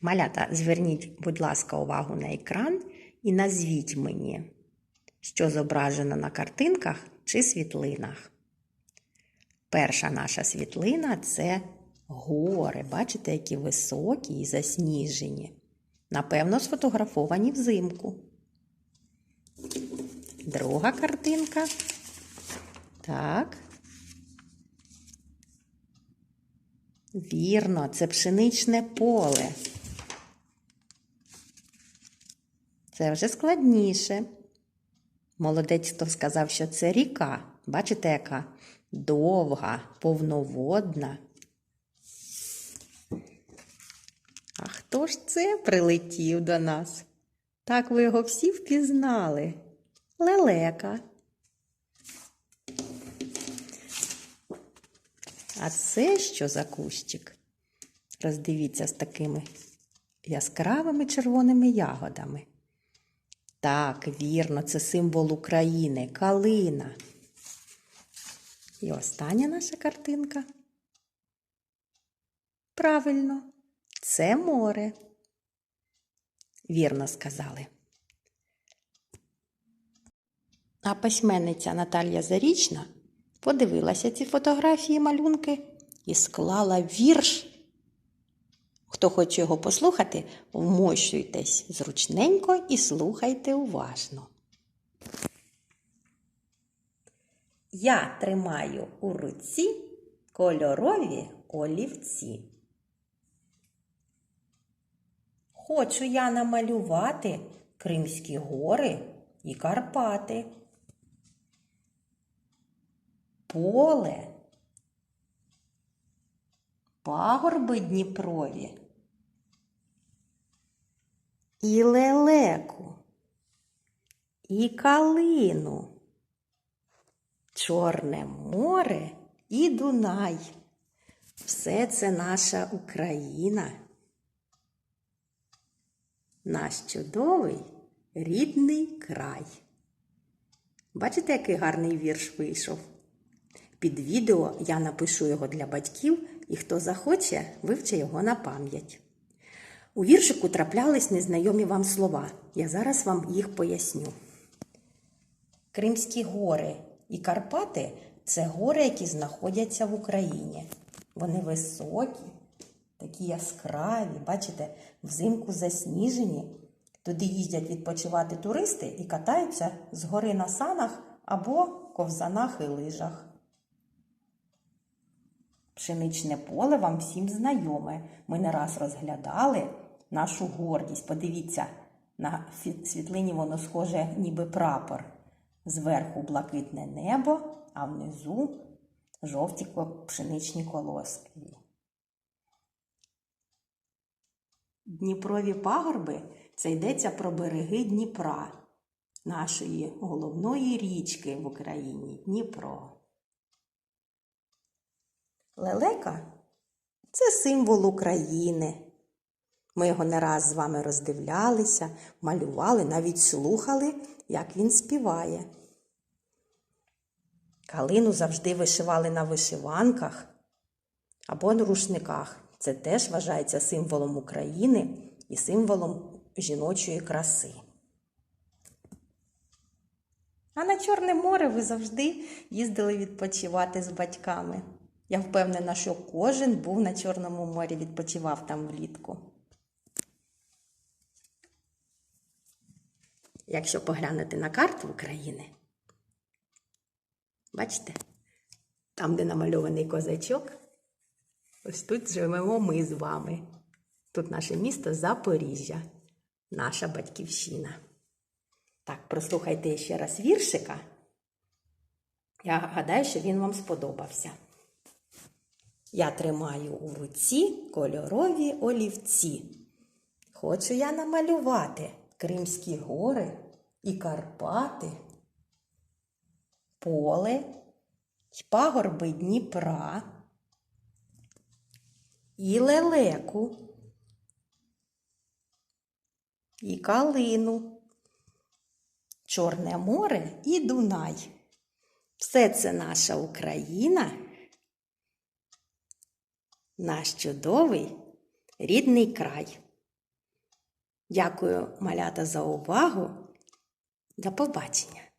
Малята, зверніть, будь ласка, увагу на екран і назвіть мені, що зображено на картинках чи світлинах. Перша наша світлина це гори. Бачите, які високі і засніжені. Напевно, сфотографовані взимку. Друга картинка. Так. Вірно, це пшеничне поле. Це вже складніше. Молодець, хто сказав, що це ріка. Бачите, яка довга, повноводна. А хто ж це прилетів до нас? Так ви його всі впізнали. Лелека. А це що за кущик? Роздивіться з такими яскравими червоними ягодами. Так, вірно, це символ України, калина. І остання наша картинка. Правильно, це море. Вірно сказали. А письменниця Наталія Зарічна подивилася ці фотографії малюнки і склала вірш. Хто хоче його послухати, вмощуйтесь зручненько і слухайте уважно. Я тримаю у руці кольорові олівці. Хочу я намалювати Кримські гори і Карпати. Поле, пагорби Дніпрові і лелеку, і калину, Чорне море і Дунай. Все це наша Україна. Наш чудовий рідний край. Бачите, який гарний вірш вийшов? Під відео я напишу його для батьків, і хто захоче, вивче його на пам'ять. У віршику траплялись незнайомі вам слова. Я зараз вам їх поясню. Кримські гори і Карпати це гори, які знаходяться в Україні. Вони високі, такі яскраві, бачите, взимку засніжені. Туди їздять відпочивати туристи і катаються з гори на санах або ковзанах і лижах. Пшеничне поле вам всім знайоме. Ми не раз розглядали нашу гордість. Подивіться, на світлині воно схоже, ніби прапор. Зверху блакитне небо, а внизу жовті пшеничні колоски. Дніпрові пагорби це йдеться про береги Дніпра, нашої головної річки в Україні Дніпро. Лелека це символ України. Ми його не раз з вами роздивлялися, малювали, навіть слухали, як він співає. Калину завжди вишивали на вишиванках або на рушниках. Це теж вважається символом України і символом жіночої краси. А на Чорне море ви завжди їздили відпочивати з батьками. Я впевнена, що кожен був на Чорному морі, відпочивав там влітку. Якщо поглянути на карту України, бачите, там, де намальований козачок, ось тут живемо ми з вами. Тут наше місто Запоріжжя, наша батьківщина. Так, прослухайте ще раз віршика. Я гадаю, що він вам сподобався. Я тримаю у руці кольорові олівці. Хочу я намалювати Кримські гори і Карпати, поле й пагорби Дніпра і лелеку, і калину, Чорне море і Дунай. Все це наша Україна, наш чудовий рідний край. Дякую малята за увагу. До побачення!